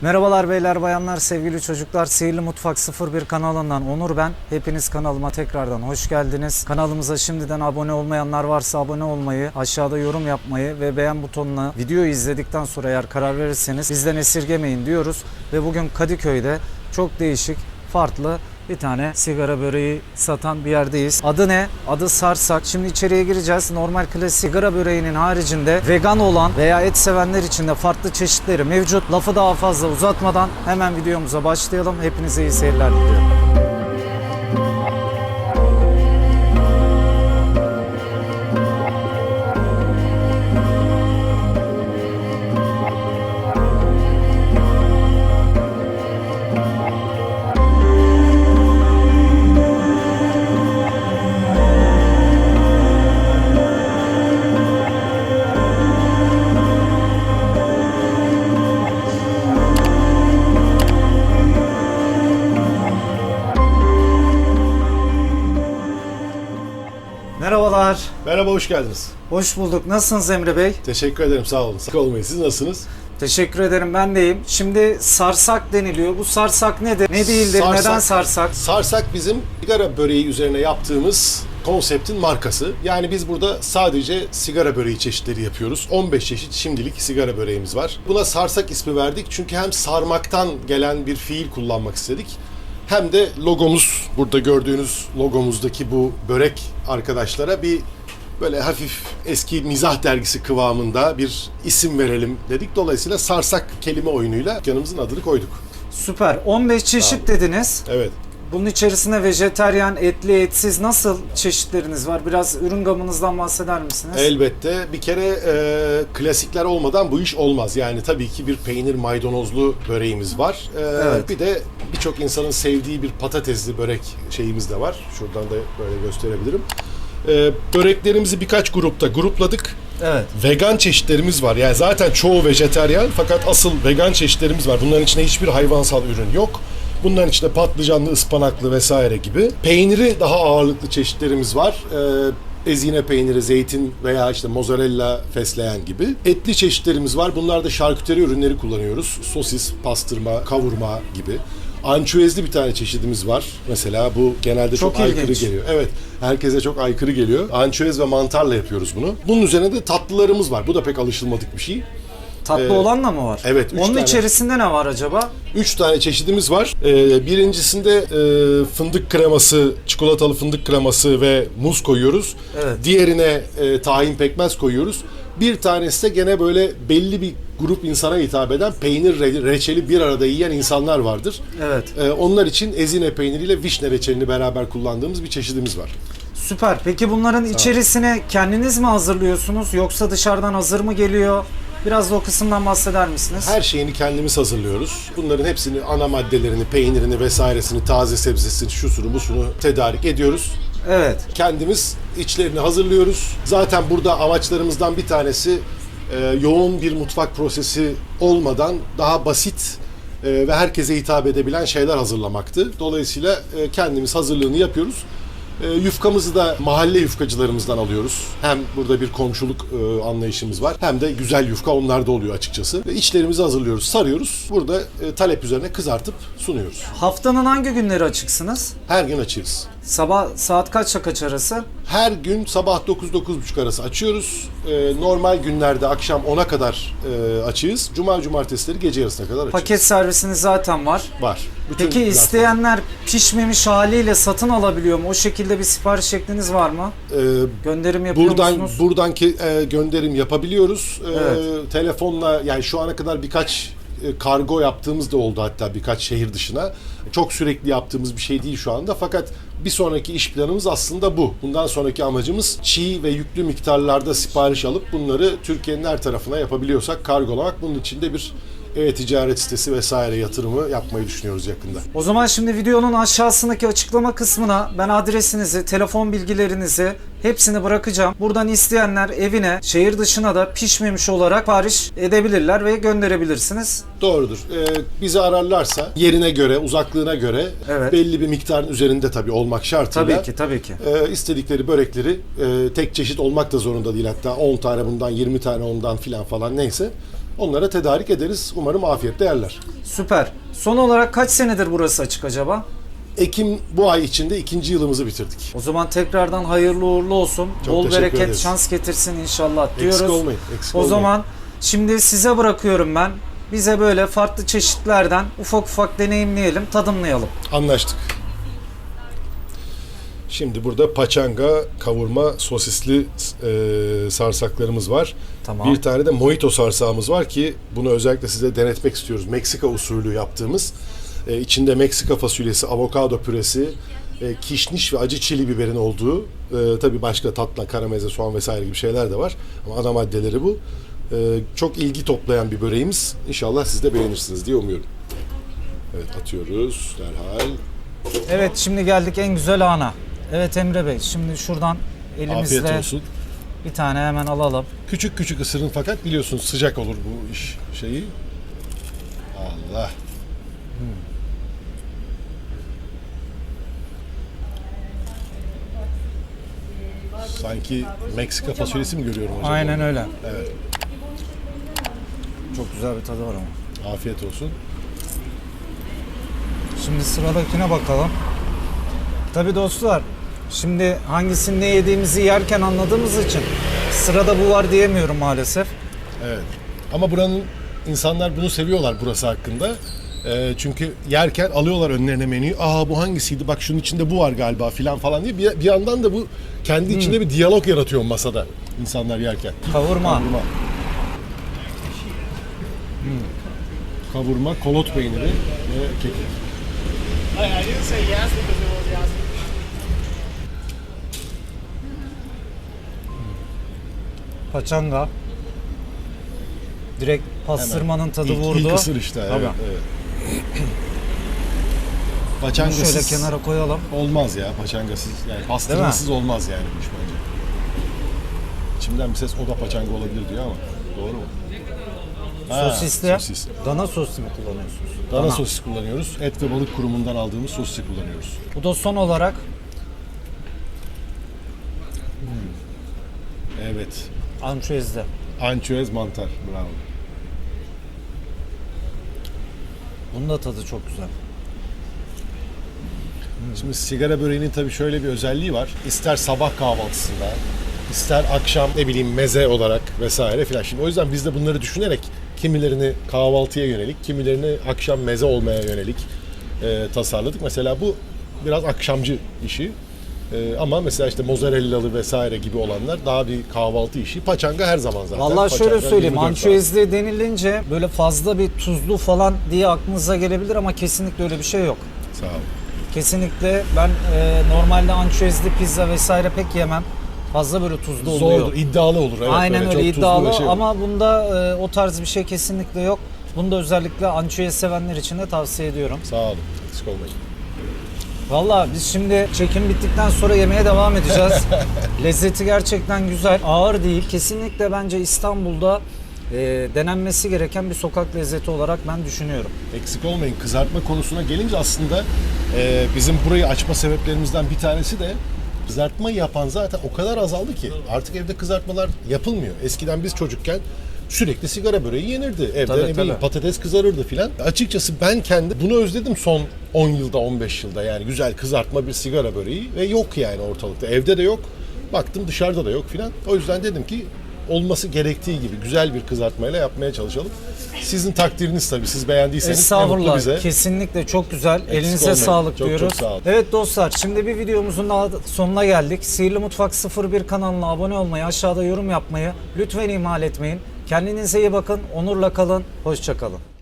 Merhabalar beyler bayanlar sevgili çocuklar Sihirli Mutfak 01 kanalından Onur ben. Hepiniz kanalıma tekrardan hoş geldiniz. Kanalımıza şimdiden abone olmayanlar varsa abone olmayı, aşağıda yorum yapmayı ve beğen butonuna videoyu izledikten sonra eğer karar verirseniz bizden esirgemeyin diyoruz. Ve bugün Kadıköy'de çok değişik, farklı bir tane sigara böreği satan bir yerdeyiz. Adı ne? Adı Sarsak. Şimdi içeriye gireceğiz. Normal klasik sigara böreğinin haricinde vegan olan veya et sevenler için de farklı çeşitleri mevcut. Lafı daha fazla uzatmadan hemen videomuza başlayalım. Hepinize iyi seyirler diliyorum. Hoş geldiniz. Hoş bulduk. Nasılsınız Emre Bey? Teşekkür ederim, sağ olun. Sağ olmayın. Siz nasılsınız? Teşekkür ederim ben deyim. Şimdi sarsak deniliyor. Bu sarsak nedir? Ne değildir? Sarsak. Neden sarsak? Sarsak bizim sigara böreği üzerine yaptığımız konseptin markası. Yani biz burada sadece sigara böreği çeşitleri yapıyoruz. 15 çeşit şimdilik sigara böreğimiz var. Buna sarsak ismi verdik çünkü hem sarmaktan gelen bir fiil kullanmak istedik. Hem de logomuz, burada gördüğünüz logomuzdaki bu börek arkadaşlara bir böyle hafif eski mizah dergisi kıvamında bir isim verelim dedik. Dolayısıyla sarsak kelime oyunuyla dükkanımızın adını koyduk. Süper. 15 çeşit dediniz. Evet. Bunun içerisinde vejeteryan, etli, etsiz nasıl çeşitleriniz var? Biraz ürün gamınızdan bahseder misiniz? Elbette. Bir kere e, klasikler olmadan bu iş olmaz. Yani tabii ki bir peynir maydanozlu böreğimiz var. E, Evet. Bir de birçok insanın sevdiği bir patatesli börek şeyimiz de var. Şuradan da böyle gösterebilirim. E, böreklerimizi birkaç grupta grupladık. Evet. Vegan çeşitlerimiz var. Yani zaten çoğu vejeteryan fakat asıl vegan çeşitlerimiz var. Bunların içinde hiçbir hayvansal ürün yok. Bunların içinde patlıcanlı, ıspanaklı vesaire gibi. Peyniri daha ağırlıklı çeşitlerimiz var. Ee, ezine peyniri, zeytin veya işte mozzarella, fesleğen gibi. Etli çeşitlerimiz var. Bunlarda şarküteri ürünleri kullanıyoruz. Sosis, pastırma, kavurma gibi. Ançüezli bir tane çeşidimiz var. Mesela bu genelde çok, Çok aykırı geliyor. Evet, herkese çok aykırı geliyor. Ançüez ve mantarla yapıyoruz bunu. Bunun üzerine de tatlılarımız var. Bu da pek alışılmadık bir şey. Tatlı Ee, olanla mı var? evet, üç Onun tane. içerisinde ne var acaba? Üç tane çeşidimiz var. Ee, birincisinde e, fındık kreması, çikolatalı fındık kreması ve muz koyuyoruz. Evet. Diğerine e, tahin pekmez koyuyoruz. Bir tanesi de gene böyle belli bir grup insana hitap eden peynir re- reçeli bir arada yiyen insanlar vardır. Evet. Ee, onlar için ezine peyniriyle vişne reçelini beraber kullandığımız bir çeşidimiz var. Süper. Peki bunların içerisine kendiniz mi hazırlıyorsunuz yoksa dışarıdan hazır mı geliyor? Biraz da o kısımdan bahseder misiniz? Her şeyini kendimiz hazırlıyoruz. Bunların hepsini, ana maddelerini, peynirini vesairesini, taze sebzesini, şusunu, busunu tedarik ediyoruz. Evet. kendimiz içlerini hazırlıyoruz. Zaten burada amaçlarımızdan bir tanesi e, yoğun bir mutfak prosesi olmadan daha basit e, ve herkese hitap edebilen şeyler hazırlamaktı. Dolayısıyla e, kendimiz hazırlığını yapıyoruz. E, yufkamızı da mahalle yufkacılarımızdan alıyoruz. Hem burada bir komşuluk e, anlayışımız var hem de güzel yufka onlarda oluyor açıkçası. Ve içlerimizi hazırlıyoruz, sarıyoruz. Burada e, talep üzerine kızartıp sunuyoruz. Haftanın hangi günleri açıksınız? Her gün açığız. Sabah saat kaçla kaç arası? Her gün sabah 9-9.30 arası açıyoruz. Ee, normal günlerde akşam 10'a kadar e, açığız. Cuma cumartesileri gece yarısına kadar açığız. Paket servisiniz zaten var. var. Bütün Peki platform- isteyenler pişmemiş haliyle satın alabiliyor mu? O şekilde bir sipariş şekliniz var mı? Ee, Gönderim yapıyor buradan musunuz? buradan ki e, gönderim yapabiliyoruz. Ee, Evet. Telefonla yani şu ana kadar birkaç kargo yaptığımız da oldu hatta birkaç şehir dışına. Çok sürekli yaptığımız bir şey değil şu anda fakat bir sonraki iş planımız aslında bu. Bundan sonraki amacımız çiğ ve yüklü miktarlarda sipariş alıp bunları Türkiye'nin her tarafına yapabiliyorsak kargolamak. Bunun için de bir e-ticaret sitesi vesaire yatırımı yapmayı düşünüyoruz yakında. O zaman şimdi videonun aşağısındaki açıklama kısmına ben adresinizi, telefon bilgilerinizi hepsini bırakacağım. Buradan isteyenler evine, şehir dışına da pişmemiş olarak sipariş edebilirler ve gönderebilirsiniz. Doğrudur. Ee, bizi ararlarsa yerine göre, uzaklığına göre Evet. belli bir miktarın üzerinde tabii olmak şartıyla Tabii ki, tabii ki. e, istedikleri börekleri e, tek çeşit olmak da zorunda değil hatta 10 tane bundan 20 tane ondan filan falan neyse Onlara tedarik ederiz. Umarım afiyetle yerler. Süper. Son olarak kaç senedir burası açık acaba? Ekim bu ay içinde ikinci yılımızı bitirdik. O zaman tekrardan hayırlı uğurlu olsun. Çok Bol bereket, ederiz. şans getirsin inşallah diyoruz. Eksik olmayın. Eksik O olmayın. zaman şimdi size bırakıyorum ben. Bize böyle farklı çeşitlerden ufak ufak deneyimleyelim, tadımlayalım. Anlaştık. Şimdi burada paçanga, kavurma, sosisli e, sarsaklarımız var. Tamam. Bir tane de mojito sarsağımız var ki bunu özellikle size denetmek istiyoruz. Meksika usulü yaptığımız. E, içinde Meksika fasulyesi, avokado püresi, e, kişniş ve acı çili biberin olduğu. E, tabii başka tatla, karameze, soğan vesaire gibi şeyler de var. Ama ana maddeleri bu. E, çok ilgi toplayan bir böreğimiz. İnşallah siz de beğenirsiniz diye umuyorum. Evet atıyoruz derhal. Evet şimdi geldik en güzel ana. Evet Emre Bey şimdi şuradan Afiyet elimizle olsun. bir tane hemen alalım. Küçük küçük ısırın fakat biliyorsunuz sıcak olur bu iş şeyi. Allah. Sanki Meksika fasulyesi mi görüyorum acaba? Aynen öyle. Evet. Çok güzel bir tadı var ama. Afiyet olsun. Şimdi sıradakine bakalım. Tabi dostlar şimdi hangisini ne yediğimizi yerken anladığımız için sırada bu var diyemiyorum maalesef. Evet. Ama buranın insanlar bunu seviyorlar burası hakkında. Ee, çünkü yerken alıyorlar önlerine menüyü. Aa bu hangisiydi? Bak şunun içinde bu var galiba filan falan diye. Bir, bir yandan da bu kendi içinde bir diyalog yaratıyor masada insanlar yerken. Kavurma. Kavurma. Kavurma, kolot peyniri ve kekik. I, I didn't say yes because it was yes. Paçanga. Direkt pastırmanın tadı İlk- vurdu. İlk ısır işte. Evet, Tabii. evet. Bunu Paçangasız şöyle kenara koyalım. olmaz ya paçangasız. Yani pastırmasız olmaz yani bu iş bence. İçimden bir ses o da paçanga olabilir diyor ama doğru mu? Ha, Sosisli. sosis. Dana sosu mu kullanıyorsunuz? Dana sosis kullanıyoruz. Et ve balık kurumundan aldığımız sosisi kullanıyoruz. Bu da son olarak Evet. ançüezli. Ançüez mantar. Bravo. Bunun da tadı çok güzel. Şimdi sigara böreğinin tabii şöyle bir özelliği var. İster sabah kahvaltısında, ister akşam ne bileyim meze olarak vesaire filan. Şimdi o yüzden biz de bunları düşünerek kimilerini kahvaltıya yönelik, kimilerini akşam meze olmaya yönelik e, tasarladık. Mesela bu biraz akşamcı işi. E, ama mesela işte mozzarellalı vesaire gibi olanlar daha bir kahvaltı işi. Paçanga her zaman zaten. Vallahi şöyle Paçanga söyleyeyim 24 saat. ançüezli denilince böyle fazla bir tuzlu falan diye aklınıza gelebilir ama kesinlikle öyle bir şey yok. Sağ olun. Kesinlikle ben e, normalde ançüezli pizza vesaire pek yemem. Fazla böyle tuzlu oluyor. Zordur, iddialı olur. Evet, Aynen öyle tuzlu iddialı şey ama bunda e, o tarz bir şey kesinlikle yok. Bunu da özellikle ançüez sevenler için de tavsiye ediyorum. Sağ olun. Eksik olmayın. Valla biz şimdi çekim bittikten sonra yemeğe devam edeceğiz. Lezzeti gerçekten güzel, ağır değil. Kesinlikle bence İstanbul'da e, denenmesi gereken bir sokak lezzeti olarak ben düşünüyorum. Eksik olmayın. Kızartma konusuna gelince aslında e, bizim burayı açma sebeplerimizden bir tanesi de kızartma yapan zaten o kadar azaldı ki artık evde kızartmalar yapılmıyor. Eskiden biz çocukken sürekli sigara böreği yenirdi. Evde Tabii, ne bileyim tabii. patates kızarırdı filan. Açıkçası ben kendi bunu özledim son 10 yılda 15 yılda yani güzel kızartma bir sigara böreği ve yok yani ortalıkta. Evde de yok. Baktım dışarıda da yok filan. O yüzden dedim ki olması gerektiği gibi güzel bir kızartmayla yapmaya çalışalım. Sizin takdiriniz tabii. Siz beğendiyseniz ne mutlu Estağfurullah. bize. Kesinlikle çok güzel. Elinize olmayın. sağlık Çok çok diyoruz. sağ olun. Evet dostlar şimdi bir videomuzun daha sonuna geldik. Sihirli Mutfak 01 kanalına abone olmayı, aşağıda yorum yapmayı lütfen ihmal etmeyin. Kendinize iyi bakın. Onurla kalın. Hoşça kalın.